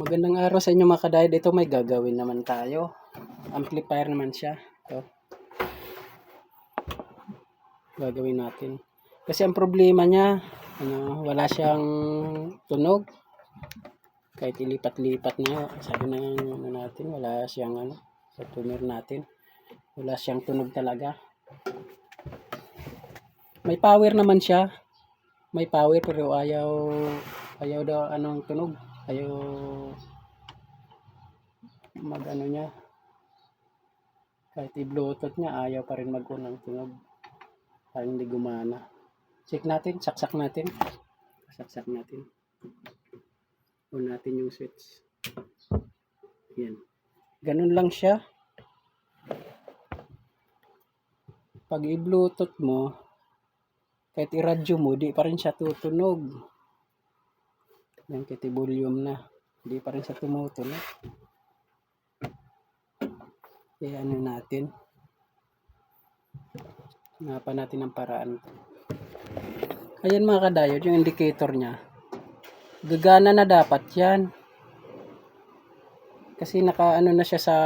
Magandang araw sa inyo mga kadayad. Ito may gagawin naman tayo. Amplifier naman siya. Ito. Gagawin natin. Kasi ang problema niya, ano, wala siyang tunog. Kahit ilipat-lipat niya, sabi na ano natin, wala siyang ano, sa tuner natin. Wala siyang tunog talaga. May power naman siya. May power pero ayaw ayaw daw anong tunog. Ayaw mag ano niya. Kahit i-bluetooth niya, ayaw pa rin mag-unang tunog. Parang hindi gumana. Check natin, saksak natin. Saksak natin. On natin yung switch. Yan. Ganun lang siya. Pag i-bluetooth mo, kahit i-radio mo, di pa rin siya tutunog. Kahit i-volume na. Di pa rin siya tumutunog. Kaya ano natin. Hanapan natin ang paraan. Ayan mga kadayod, yung indicator niya. Gagana na dapat yan. Kasi naka ano na siya sa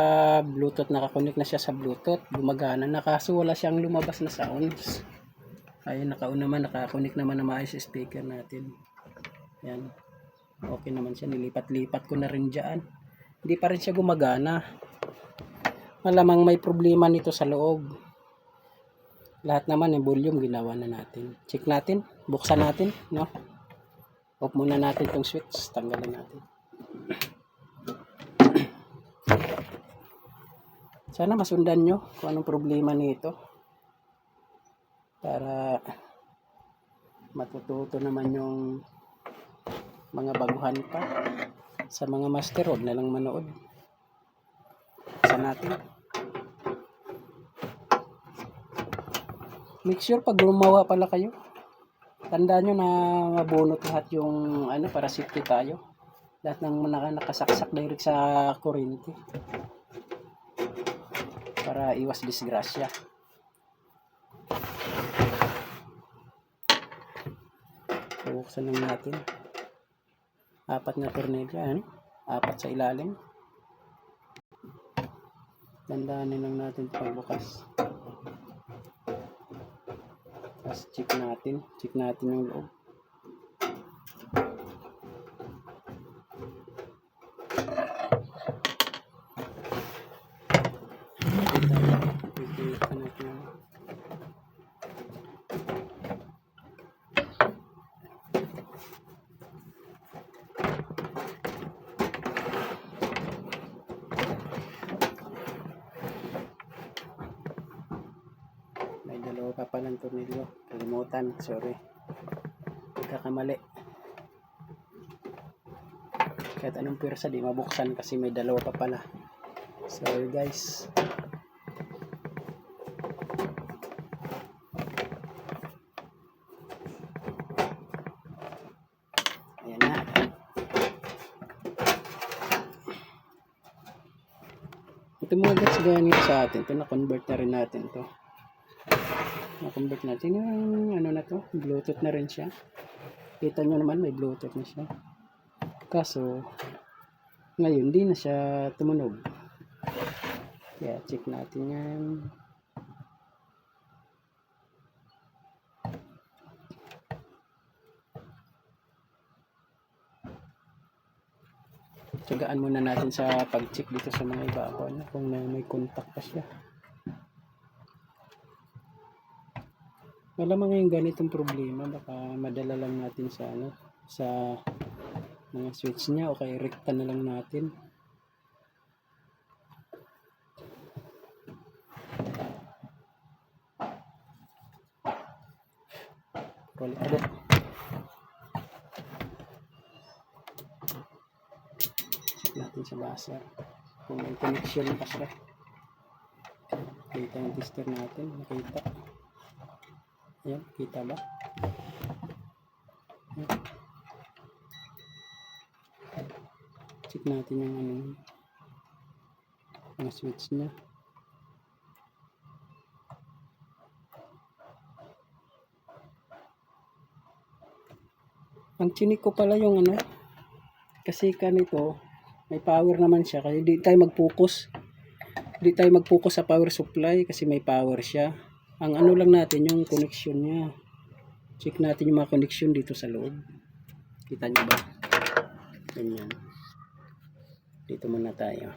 Bluetooth, nakakonect na siya sa Bluetooth, gumagana na kaso wala siyang lumabas na sounds. Ayun, nakauna naman, nakakonect naman na maayos yung speaker natin. Yan. Okay naman siya, nilipat-lipat ko na rin dyan. Hindi pa rin siya gumagana. Malamang may problema nito sa loob. Lahat naman yung volume ginawa na natin. Check natin, buksan natin, no? Off muna natin tong switch, tanggalin natin. Sana masundan nyo kung anong problema nito. Para matututo naman yung mga baguhan pa. Sa mga master, huwag na lang manood. Sa natin. Make sure pag gumawa pala kayo, tandaan nyo na mabunot lahat yung ano para safety tayo. Lahat ng naka, nakasaksak direct sa kuryente. Para iwas disgrasya. Buksan lang natin. Apat na tornilyo, ano? Apat sa ilalim. Tandaanin lang natin pagbukas. Tapos check natin. Check natin yung loob. Pipilitan natin yung- May dalawa pa palang tornilyo. Kalimutan. Sorry. Nagkakamali. Kahit anong pwersa di mabuksan kasi may dalawa pa pala. Sorry guys. Ito mga guys, ganyan sa atin. Ito na-convert na rin natin to na-convert natin yung ano na to, bluetooth na rin siya. Kita nyo naman may bluetooth na siya. Kaso, ngayon di na siya tumunog. Kaya check natin yan. Tsagaan muna natin sa pag-check dito sa mga ibabaw na kung may, may contact pa siya. Malamang ngayon ganitong problema, baka madala lang natin sa ano, sa mga switch niya o kaya rekta na lang natin. Kolektado. Check natin sa basa. Kung may connection pa siya. Kita yung tester natin. Nakita. Ayan, kita ba? Ayan. Check natin yung ano, mga switch niya. Ang chinik ko pala yung ano, kasi kanito, May power naman siya kasi di tayo mag-focus. Di tayo mag-focus sa power supply kasi may power siya. Ang ano lang natin yung connection niya. Check natin yung mga connection dito sa loob. Kita niyo ba? Ganyan. Dito muna tayo.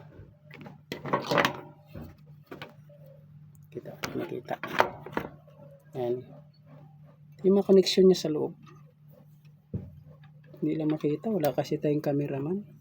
Kita, nakita. Yan. Ito yung mga connection niya sa loob. Hindi lang makita. Wala kasi tayong cameraman.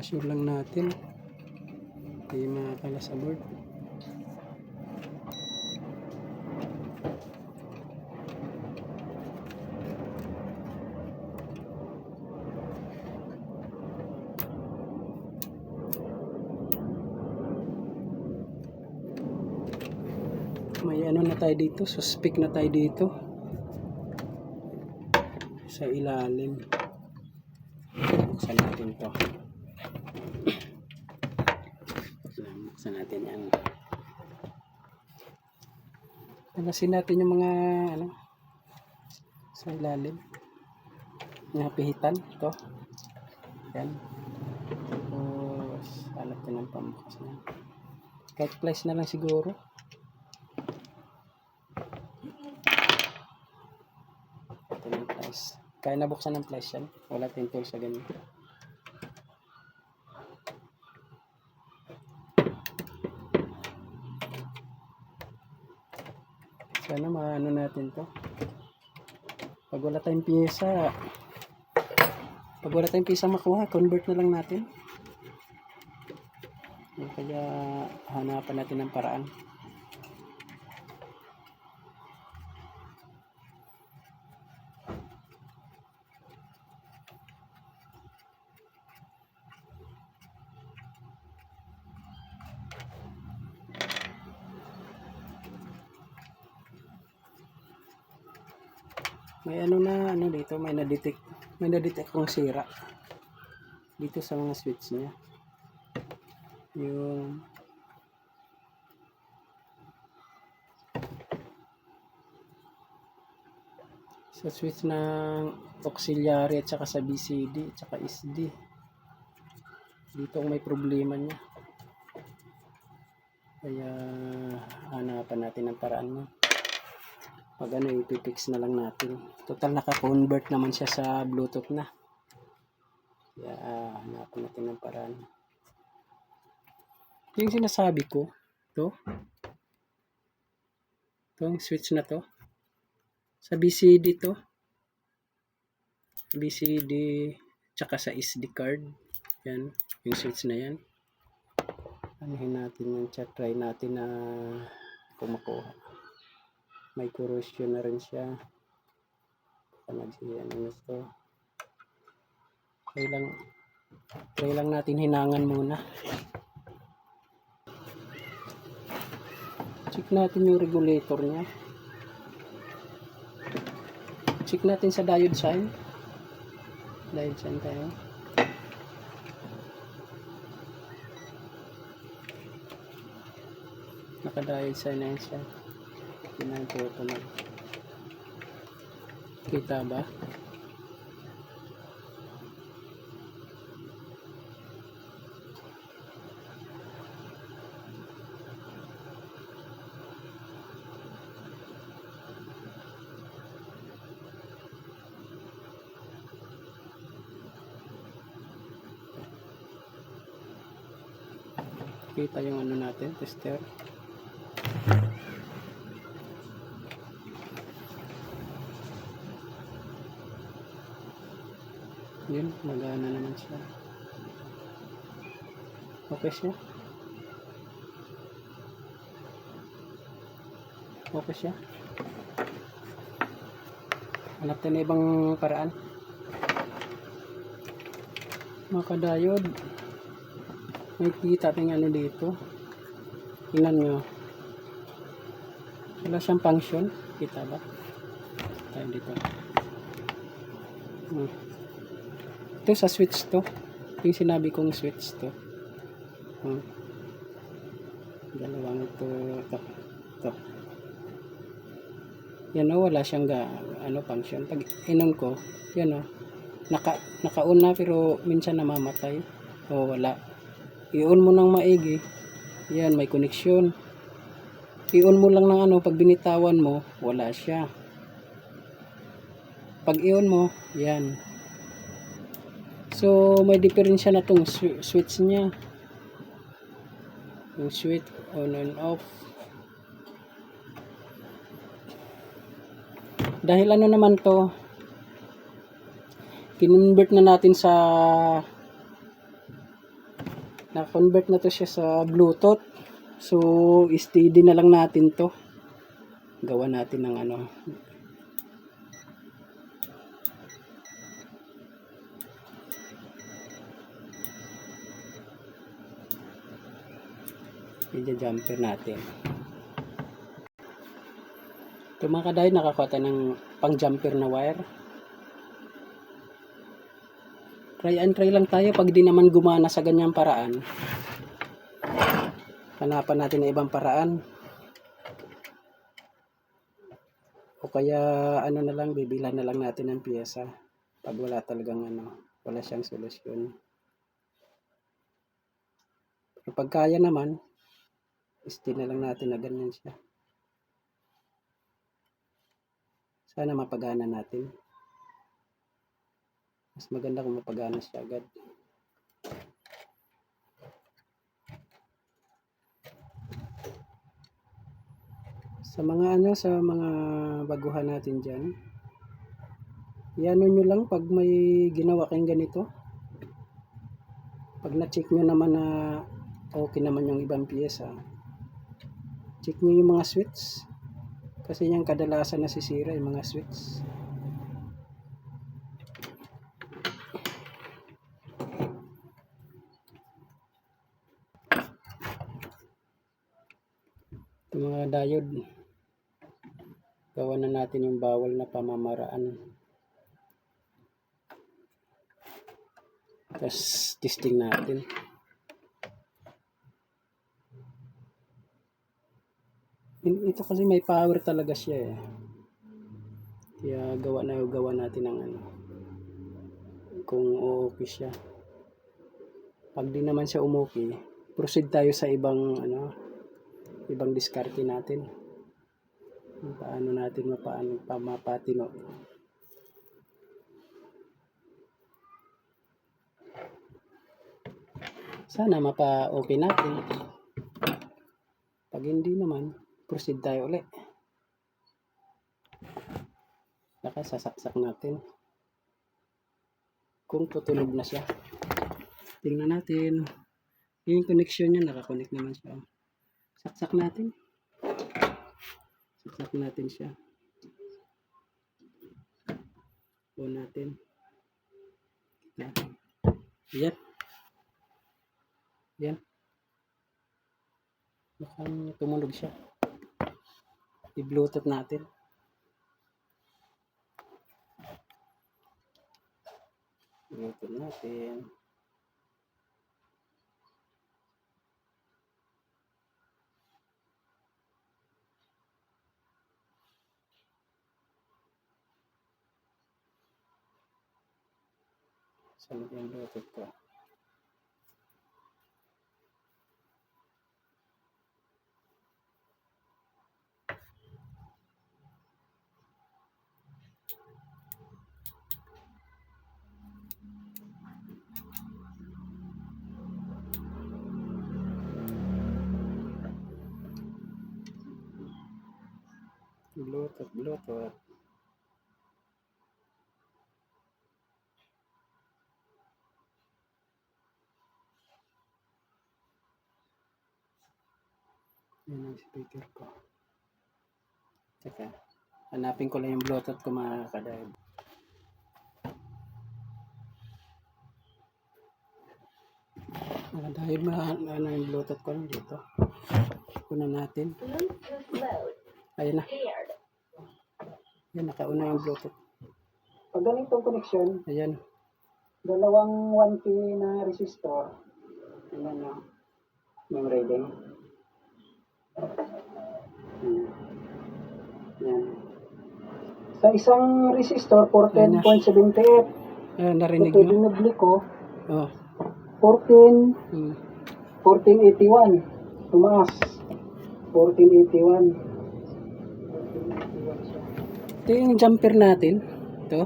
Ma-sure lang natin. Hindi makakala sa board. May ano na tayo dito, suspect na tayo dito. Sa ilalim. Buksan natin to. Buksan natin yan. Alasin natin yung mga ano sa ilalim. Mga pihitan. Ito. Yan. Tapos hanap din ng pambukas na. Kahit place na lang siguro. Ito yung place. Kaya nabuksan ng place yan. Wala tayong tools sa ganyan. Sana maano natin to. Pag wala tayong pyesa, pag wala tayong pyesa makuha, convert na lang natin. Kaya hanapan natin ng paraan. May na-detect, may na-detect kong sira. Dito sa mga switch niya. Yung sa switch ng auxiliary at saka sa BCD at saka SD. Dito may problema niya. Kaya hanapan natin ang paraan mo pag ano ipipix na lang natin. Total naka-convert naman siya sa bluetooth na. Kaya ah, hanapin natin ng paraan. Yung sinasabi ko. To? Itong switch na to? Sa BCD to? BCD tsaka sa SD card. Yan yung switch na yan. Anuhin natin yung chat try natin na kung makuha may corrosion na rin siya. Panagsiyan ano to? Try lang try lang natin hinangan muna. Check natin yung regulator niya. Check natin sa diode sign. Diode sign tayo. Naka diode sign na yan siya pinagtutunog. Kita ba? Kita yung ano natin, tester. Yun, magana naman siya. Okay siya. Okay siya. Hanap tayo na ibang paraan. Mga kadayod. May kita tayong ano dito. Tingnan nyo. Wala siyang function. Kita ba? Tayo dito. Hmm. Ito sa switch to. Yung sinabi kong switch to. Hmm. Dalawang to. Ito. Ito. Yan o, wala siyang ga, ano, function. Pag inon ko, yan o, naka, naka-on na pero minsan namamatay. O wala. I-on mo ng maigi. Yan, may connection. I-on mo lang ng ano, pag binitawan mo, wala siya. Pag i-on mo, yan. So, may diferensya na tong swi- switch niya. Yung switch on and off. Dahil ano naman to, kinonvert na natin sa na-convert na to siya sa Bluetooth. So, steady na lang natin to. Gawa natin ng ano. Medyo jumper natin. Ito mga kaday, nakakuha tayo ng pang jumper na wire. Try and try lang tayo pag di naman gumana sa ganyang paraan. Hanapan natin ng ibang paraan. O kaya ano na lang, bibilan na lang natin ng piyesa. Pag wala talagang ano, wala siyang solusyon. Pero pag kaya naman, stay na lang natin na ganyan siya. Sana mapagana natin. Mas maganda kung mapagana siya agad. Sa mga ano, sa mga baguhan natin dyan, iano nyo lang pag may ginawa kayong ganito. Pag na-check nyo naman na okay naman yung ibang piyesa, check nyo yung mga switch. Kasi yung kadalasan nasisira yung mga switch. Ito mga diode. Gawa na natin yung bawal na pamamaraan. Tapos testing natin. Ito kasi may power talaga siya eh. Kaya gawa na gawa natin ng ano. Kung okay siya. Pag di naman siya umuki, proceed tayo sa ibang ano, ibang diskarte natin. Paano natin mapaano pa mapatino. Sana mapa-okay natin. Pag hindi naman, proceed tayo ulit. Saka sasaksak natin. Kung tutunog na siya. Tingnan natin. Yung connection niya, nakakonect naman siya. Saksak natin. Saksak natin siya. On natin. Yan. Yan. Mukhang tumunog siya. I-bluetooth natin. Bluetooth natin. Saan yung bluetooth ko? Bluetooth, Bluetooth. Yan ang speaker ko. Teka, hanapin ko lang yung Bluetooth ko mga kadive. Ah, dahil ma ano yung bluetooth ko dito. Kunan natin. Ayun na. Yan, nakauna yung bluetooth. Pag ganitong connection, Ayan. dalawang 1K na resistor. Ayan na. Yung reading. Hmm. Sa isang resistor, 14.78. Ayan, narinig Ito, nyo? dinubli ko, Oh. 14, Hmm. 1481. Tumaas. 1481. Ito yung jumper natin. Ito.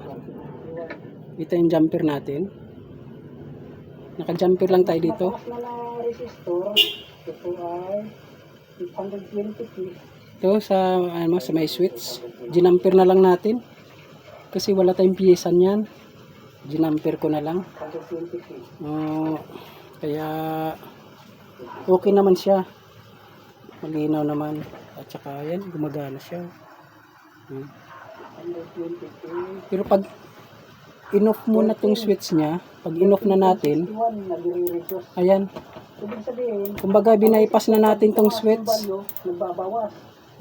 Ito yung jumper natin. Naka-jumper lang tayo dito. Ito ay 820 k Ito sa ano sa may switch. Ginamper na lang natin. Kasi wala tayong piyesa niyan. Ginamper ko na lang. 120 k Oh, kaya okay naman siya. Malinaw naman. At saka yan, gumagana siya. Hmm. 120 k Pero pag in-off mo na tong switch niya, pag in-off na natin, 61 nagre-reduce. ayan, kumbaga binaypas na natin tong switch,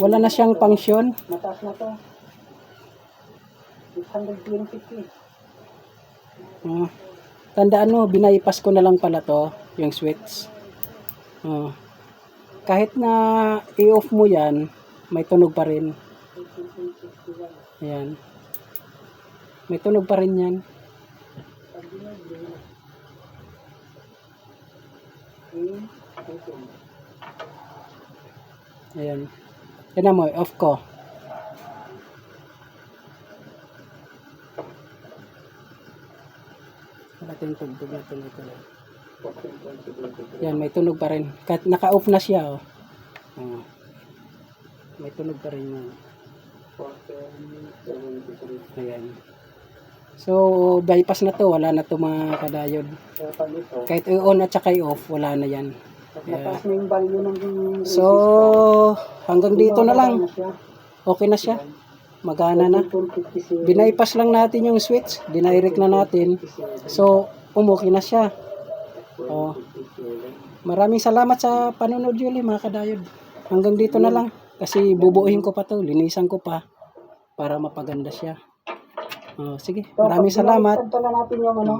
wala na siyang function. Mataas na to. 820 k Oh. tandaan mo, binaypas ko na lang pala to, yung switch. Oh. kahit na i-off mo yan, may tunog pa rin. 1861. Ayan. May tunog pa rin yan. Ayan. Yan mo, off ko. Natin tugtog na tuloy-tuloy. 14.73. Yan, may tunog pa rin. Kahit naka-off na siya, oh. Oh. May tunog pa rin yan. 14.73. Ayan. So, bypass na to. Wala na to mga kadayod. Kahit i-on at saka i-off, wala na yan. ng So, hanggang dito na lang. Okay na siya. Magana na. 14.57. Binaypass lang natin yung switch. Dinirect na natin. So, umuki na siya. Oh. Maraming salamat sa panonood Julie mga kadayod. Hanggang dito na lang. Kasi bubuuhin ko pa to. Linisan ko pa. Para mapaganda siya. Oh, sige. Maraming salamat. binaliktad pala natin yung ano,